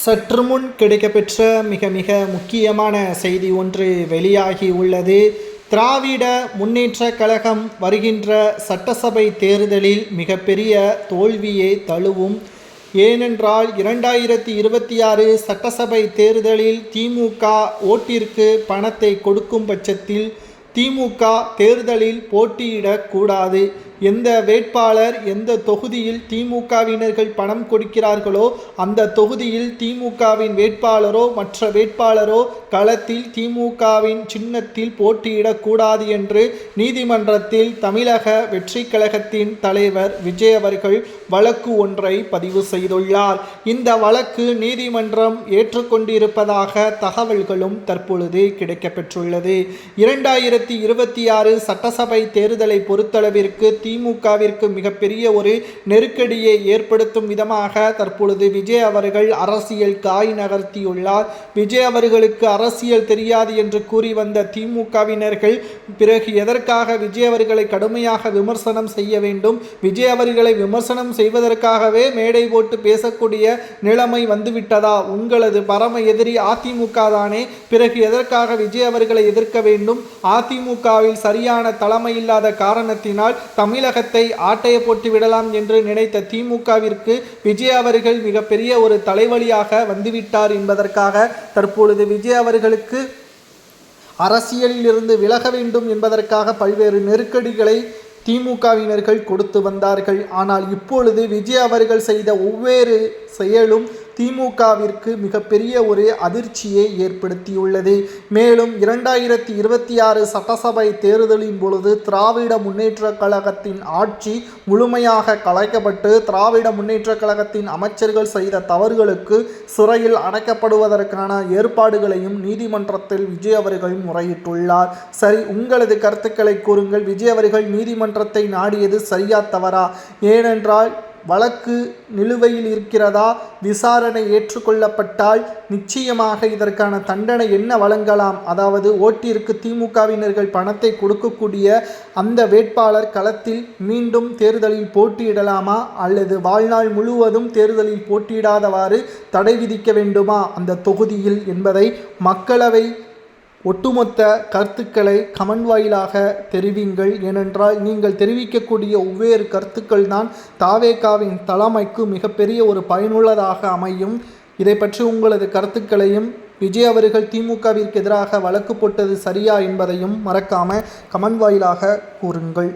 சற்று முன் கிடைக்கப்பெற்ற மிக மிக முக்கியமான செய்தி ஒன்று வெளியாகி உள்ளது. திராவிட முன்னேற்ற கழகம் வருகின்ற சட்டசபை தேர்தலில் மிகப்பெரிய தோல்வியை தழுவும். ஏனென்றால் இரண்டாயிரத்தி இருபத்தி ஆறு சட்டசபை தேர்தலில் திமுக ஓட்டிற்கு பணத்தை கொடுக்கும் பட்சத்தில் திமுக தேர்தலில் போட்டியிடக்கூடாது எந்த வேட்பாளர் எந்த தொகுதியில் திமுகவினர்கள் பணம் கொடுக்கிறார்களோ அந்த தொகுதியில் திமுகவின் வேட்பாளரோ மற்ற வேட்பாளரோ களத்தில் திமுகவின் சின்னத்தில் போட்டியிடக்கூடாது என்று நீதிமன்றத்தில் தமிழக வெற்றி கழகத்தின் தலைவர் விஜய் அவர்கள் வழக்கு ஒன்றை பதிவு செய்துள்ளார். இந்த வழக்கு நீதிமன்றம் ஏற்றுக்கொண்டிருப்பதாக தகவல்களும் தற்பொழுது கிடைக்கப்பெற்றுள்ளது. இரண்டாயிரத்தி ரெண்டாயிரத்தி இருபத்தி ஆறு சட்டசபை தேர்தலை பொறுத்தளவிற்கு திமுகவிற்கு மிகப்பெரிய ஒரு நெருக்கடியை ஏற்படுத்தும் விதமாக தற்பொழுது விஜய் அவர்கள் அரசியல் காய் நகர்த்தியுள்ளார். விஜய் அவர்களுக்கு அரசியல் தெரியாது என்று கூறி வந்த திமுகவினர்கள் பிறகு எதற்காக விஜய் அவர்களை கடுமையாக விமர்சனம் செய்ய வேண்டும்? விஜய் அவர்களை விமர்சனம் செய்வதற்காகவே மேடை போட்டு பேசக்கூடிய நிலைமை வந்துவிட்டதா? உங்களது பரம எதிரி அதிமுக தானே. பிறகு எதற்காக விஜய் அவர்களை எதிர்க்க வேண்டும்? அதிமுகவில் சரியான தலைமை இல்லாத காரணத்தினால் தமிழகத்தை ஆட்டைய போட்டு விடலாம் என்று நினைத்த திமுகவிற்கு விஜய் அவர்கள் மிகப்பெரிய ஒரு தலைவலியாக வந்துவிட்டார் என்பதற்காக தற்பொழுது விஜய் அவர்களுக்கு அரசியலில் இருந்து விலக வேண்டும் என்பதற்காக பல்வேறு நெருக்கடிகளை திமுகவினர்கள் கொடுத்து வந்தார்கள். ஆனால் இப்பொழுது விஜய் அவர்கள் செய்த ஒவ்வொரு செயலும் திமுகவிற்கு மிகப்பெரிய ஒரு அதிர்ச்சியை ஏற்படுத்தியுள்ளது. மேலும் இரண்டாயிரத்தி இருபத்தி ஆறு சட்டசபை தேர்தலின் பொழுது திராவிட முன்னேற்றக் கழகத்தின் ஆட்சி முழுமையாக கலைக்கப்பட்டு திராவிட முன்னேற்றக் கழகத்தின் அமைச்சர்கள் செய்த தவறுகளுக்கு சிறையில் அடைக்கப்படுவதற்கான ஏற்பாடுகளையும் நீதிமன்றத்தில் விஜய் அவர்கள் முறையிட்டுள்ளார். சரி உங்களது கருத்துக்களை கூறுங்கள். விஜய் அவர்கள் நீதிமன்றத்தை நாடியது சரியா தவறா? ஏனென்றால் வழக்கு நிலுவையில் இருக்கிறதா? விசாரணை ஏற்றுக்கொள்ளப்பட்டால் நிச்சயமாக இதற்கான தண்டனை என்ன வழங்கலாம்? அதாவது ஓட்டிற்கு திமுகவினர்கள் பணத்தை கொடுக்கக்கூடிய அந்த வேட்பாளர் களத்தில் மீண்டும் தேர்தலில் போட்டியிடலாமா? அல்லது வாழ்நாள் முழுவதும் தேர்தலில் போட்டியிடாதவாறு தடை விதிக்க வேண்டுமா? அந்த தொகுதியில் என்பதை மக்களவை ஒட்டுமொத்த கருத்துக்களை கமெண்ட் வாயிலாக தெரிவிங்கள். ஏனென்றால் நீங்கள் தெரிவிக்கக்கூடிய ஒவ்வேறு கருத்துக்கள் தான் தாவேகாவின் தலைமைக்கு மிகப்பெரிய ஒரு பயனுள்ளதாக அமையும். இதை பற்றி உங்களது கருத்துக்களையும் விஜய் அவர்கள் திமுகவிற்கு எதிராக வழக்கு போட்டது சரியா என்பதையும் மறக்காம கமெண்ட் வாயிலாக கூறுங்கள்.